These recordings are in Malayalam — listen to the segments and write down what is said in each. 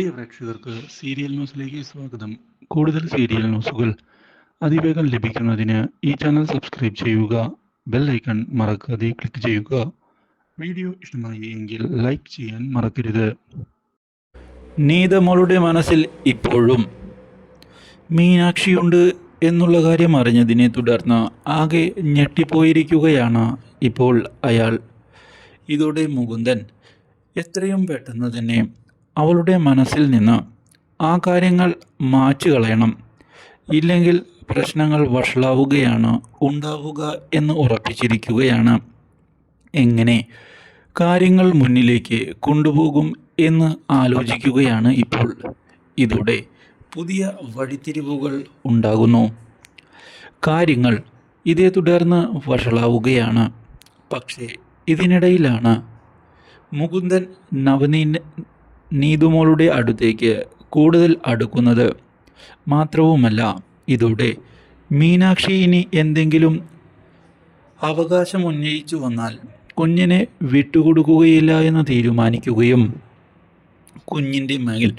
പ്രിയ പ്രേക്ഷകർക്ക് സീരിയൽ ന്യൂസിലേക്ക് സ്വാഗതം. കൂടുതൽ സീരിയൽ ന്യൂസുകൾ അതിവേഗം ലഭിക്കുന്നതിന് ഈ ചാനൽ സബ്സ്ക്രൈബ് ചെയ്യുക ബെൽ ഐക്കൺ മറക്കാതെ ക്ലിക്ക് ചെയ്യുക. വീഡിയോ ഇഷ്ടമായി എങ്കിൽ ലൈക്ക് ചെയ്യാൻ മറക്കരുത്. നീതമോളുടെ മനസ്സിൽ ഇപ്പോഴും മീനാക്ഷിയുണ്ട് എന്നുള്ള കാര്യം അറിഞ്ഞതിനെ തുടർന്ന് ആകെ ഞെട്ടിപ്പോയിരിക്കുകയാണ് ഇപ്പോൾ അയാൾ. ഇതോടെ മുകുന്ദൻ എത്രയും പെട്ടെന്ന് തന്നെ അവളുടെ മനസ്സിൽ നിന്ന് ആ കാര്യങ്ങൾ മാച്ചു കളയണം ഇല്ലെങ്കിൽ പ്രശ്നങ്ങൾ വഷളാവുകയാണ് ഉണ്ടാവുക എന്ന് ഉറപ്പിച്ചിരിക്കുകയാണ്. എങ്ങനെ? കാര്യങ്ങൾ മുന്നിലേക്ക് കൊണ്ടുപോകും എന്ന് ആലോചിക്കുകയാണ് ഇപ്പോൾ. ഇതോടെ പുതിയ വഴിത്തിരിവുകൾ ഉണ്ടാകുന്നു. കാര്യങ്ങൾ ഇതേ തുടർന്ന് വഷളാവുകയാണ്. പക്ഷേ ഇതിനിടയിലാണ്. മുകുന്ദൻ നവനീ നീതുമോളുടെ അടുത്തേക്ക് കൂടുതൽ അടുക്കുന്നത് മാത്രവുമല്ല ഇതോടെ മീനാക്ഷി ഇനി എന്തെങ്കിലും അവകാശം ഉന്നയിച്ചു വന്നാൽ കുഞ്ഞിനെ വിട്ടുകൊടുക്കുകയില്ല എന്ന് തീരുമാനിക്കുകയും കുഞ്ഞിന്റെ മേൽ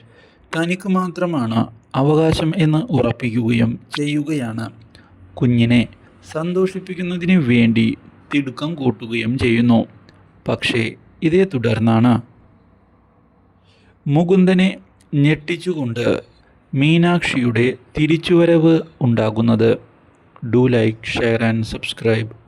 തനിക്ക് മാത്രമാണ് അവകാശം എന്ന് ഉറപ്പിക്കുകയും ചെയ്യുകയാണ്. കുഞ്ഞിനെ സന്തോഷിപ്പിക്കുന്നതിന് വേണ്ടി തിടുക്കം കൂട്ടുകയും ചെയ്യുന്നു. പക്ഷേ ഇതേ തുടർന്നാണ് മുകുന്ദനെ ഞെട്ടിച്ചുകൊണ്ട് മീനാക്ഷിയുടെ തിരിച്ചുവരവ് ഉണ്ടാകുന്നത്. Do like share and subscribe.